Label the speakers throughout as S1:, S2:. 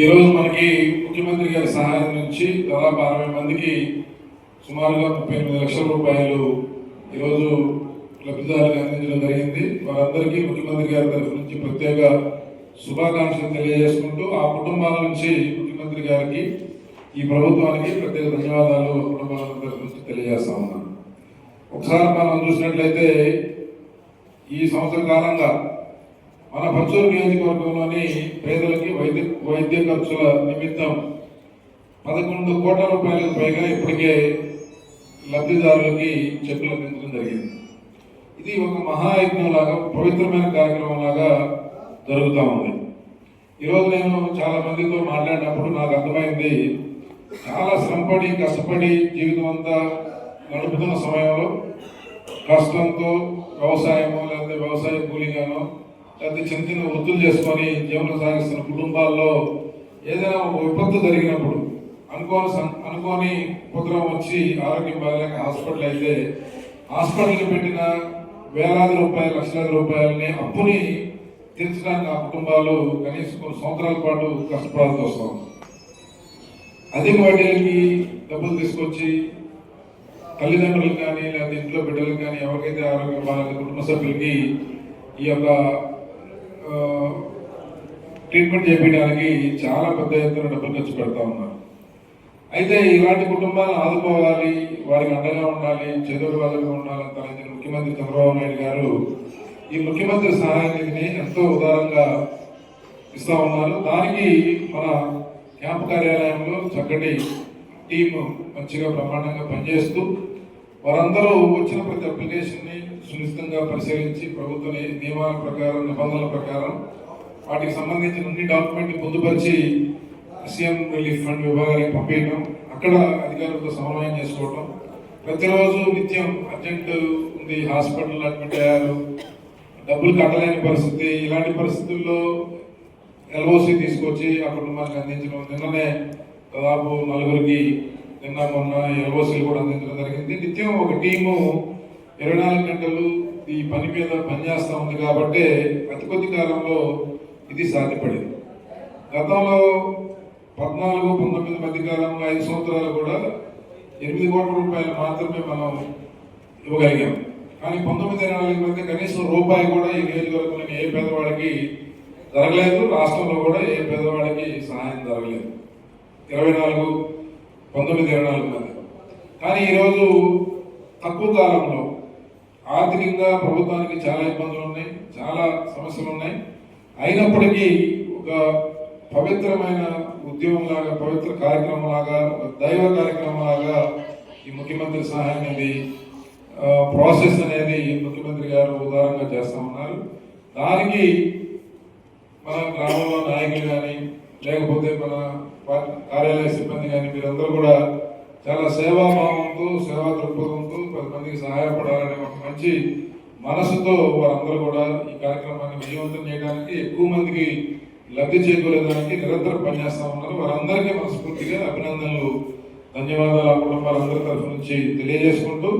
S1: ఈరోజు మనకి ముఖ్యమంత్రి గారి సహాయం నుంచి దాదాపు అరవై మందికి సుమారుగా ముప్పై ఎనిమిది లక్షల రూపాయలు ఈరోజు లబ్ధిదారులకు అందించడం జరిగింది. వారందరికీ ముఖ్యమంత్రి గారి తరఫు నుంచి ప్రత్యేక శుభాకాంక్షలు తెలియజేసుకుంటూ ఆ కుటుంబాల నుంచి ముఖ్యమంత్రి గారికి ఈ ప్రభుత్వానికి ప్రత్యేక ధన్యవాదాలు కుటుంబాల తరఫు నుంచి తెలియజేస్తా ఉన్నాను. ఒకసారి మనం చూసినట్లయితే ఈ సంవత్సర కాలంగా మన పచ్చూరు నియోజకవర్గంలోని పేదలకి వైద్య వైద్య ఖర్చుల నిమిత్తం పదకొండు కోట్ల రూపాయలకు పైగా ఇప్పటికే లబ్ధిదారులకి చెక్కులు అందించడం జరిగింది. ఇది ఒక మహాయజ్ఞంలాగా పవిత్రమైన కార్యక్రమం లాగా జరుగుతూ ఉంది. ఈరోజు నేను చాలా మందితో మాట్లాడినప్పుడు నాకు అర్థమైంది చాలా శ్రమపడి కష్టపడి జీవితం అంతా గడుపుతున్న సమయంలో కష్టంతో వ్యవసాయము లేకపోతే వ్యవసాయ కూలీగానో లేకపోతే చిన్న చిన్న వృత్తులు చేసుకొని జీవనం సాగిస్తున్న కుటుంబాల్లో ఏదైనా ఒక విపత్తు జరిగినప్పుడు అనుకోని సం- అనుకోని ఉపద్రవం వచ్చి ఆరోగ్యం బాగలేక హాస్పిటల్ అయితే హాస్పిటల్కి పెట్టిన వేలాది రూపాయలు లక్షలాది రూపాయలని అప్పుని తీర్చడానికి ఆ కుటుంబాలు కనీసం కొన్ని సంవత్సరాల పాటు కష్టపడాల్సి వస్తాం అధిక వడ్డీలకి డబ్బులు తీసుకొచ్చి తల్లిదండ్రులకు కానీ లేదా ఇంట్లో బిడ్డలకు కానీ ఎవరికైతే ఆరోగ్యం బాగాలేదు కుటుంబ సభ్యులకి ఈ యొక్క ట్రీట్మెంట్ చేపించడానికి చాలా పెద్ద ఎత్తున డబ్బులు ఖర్చు పెడతా ఉన్నారు. అయితే ఇలాంటి కుటుంబాలను ఆదుకోవాలి వారికి అండగా ఉండాలి చెదురు వాళ్ళగా ఉండాలని తలచిన ముఖ్యమంత్రి చంద్రబాబు నాయుడు గారు ఈ ముఖ్యమంత్రి సహాయ నిధిని ఎంతో ఉదారంగా ఇస్తూ ఉన్నారు. దానికి మన క్యాంప్ కార్యాలయంలో చక్కటి టీం మంచిగా బ్రహ్మాండంగా పనిచేస్తూ వారందరూ వచ్చిన ప్రతి అప్లికేషన్ని సునిశ్చితంగా పరిశీలించి ప్రభుత్వ నియమాల ప్రకారం నిబంధనల ప్రకారం వాటికి సంబంధించిన అన్ని డాక్యుమెంట్ పొందుపరిచి సీఎం రిలీఫ్ ఫండ్ విభాగానికి పంపించడం అక్కడ అధికారులతో సమన్వయం చేసుకోవడం ప్రతిరోజు నిత్యం అర్జెంట్ ఉంది హాస్పిటల్ అడ్మిట్ అయ్యారు డబ్బులు కట్టలేని పరిస్థితి. ఇలాంటి పరిస్థితుల్లో ఎల్ఓసి తీసుకొచ్చి ఆ కుటుంబానికి అందించడం నిన్ననే దాదాపు నలుగురికి నిన్న మొన్న ఎల్ఓసీలు కూడా అందించడం జరిగింది. నిత్యం ఒక టీము ఇరవై నాలుగు గంటలు ఈ పని మీద పనిచేస్తూ ఉంది కాబట్టి అతి కొద్ది కాలంలో ఇది సాధ్యపడేది. గతంలో పద్నాలుగు పంతొమ్మిది మధ్య కాలంలో ఐదు సంవత్సరాలు కూడా ఎనిమిది కోట్ల రూపాయలు మాత్రమే మనం ఇవ్వగలిగాం. కానీ పంతొమ్మిది నాలుగు మధ్య కనీసం రూపాయి కూడా ఈ నియోజకవర్గంలోని ఏ పేదవాడికి జరగలేదు రాష్ట్రంలో కూడా ఏ పేదవాడికి సహాయం జరగలేదు. ఇరవై నాలుగు పంతొమ్మిది ఇరవై నాలుగు మధ్య. కానీ ఈరోజు తక్కువ కాలంలో ఆర్థికంగా ప్రభుత్వానికి చాలా ఇబ్బందులు ఉన్నాయి చాలా సమస్యలు ఉన్నాయి. అయినప్పటికీ ఒక పవిత్రమైన ఉద్యమం లాగా పవిత్ర కార్యక్రమం లాగా ఒక దైవ కార్యక్రమం లాగా ఈ ముఖ్యమంత్రి సహాయం అనేది ప్రాసెస్ అనేది ముఖ్యమంత్రి గారు ఉదారంగా చేస్తా ఉన్నారు. దానికి మన గ్రామంలో నాయకులు కానీ లేకపోతే మన కార్యాలయ సిబ్బంది కానీ మీరందరూ కూడా చాలా సేవాభావంతో సేవా దృక్పథంతో పది మందికి సహాయపడాలనే ఒక మంచి మనసుతో వారందరూ కూడా ఈ కార్యక్రమాన్ని విజయవంతం చేయడానికి ఎక్కువ మందికి లబ్ధి చేకూరేదానికి నిరంతరం పనిచేస్తా ఉన్నారు. వారందరికీ మనస్ఫూర్తిగా అభినందనలు ధన్యవాదాలు ఆ కుటుంబాలందరి తరఫు నుంచి తెలియజేసుకుంటూ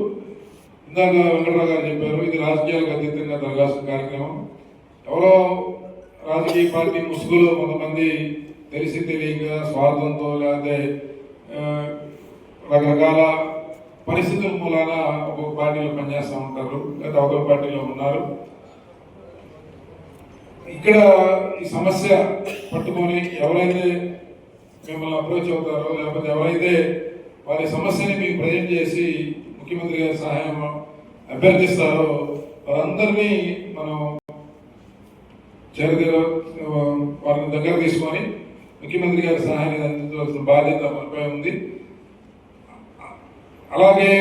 S1: ఇందాక వెంకటరావు గారు చెప్పారు ఇది రాజకీయాలకు అతీతంగా జరగాల్సిన కార్యక్రమం. ఎవరో రాజకీయ పార్టీ ముసుగులో కొంతమంది తెలిసి తెలియక స్వార్థంతో లేకపోతే రకరకాల పరిస్థితుల మూలాన ఒక్కొక్క పార్టీలో పనిచేస్తూ ఉంటారు లేదా ఒక్కొక్క పార్టీలో ఉన్నారు. ఇక్కడ ఈ సమస్య పట్టుకొని ఎవరైతే మిమ్మల్ని అప్రోచ్ అవుతారో లేకపోతే ఎవరైతే వారి సమస్యని మీకు ప్రజెంట్ చేసి ముఖ్యమంత్రి గారి సహాయం అభ్యర్థిస్తారో వారందరినీ మనం చేరుదీర వారిని దగ్గర తీసుకొని ముఖ్యమంత్రి గారి సహాయాన్ని అందించవలసిన బాధ్యత మనపై ఉంది. అలాగే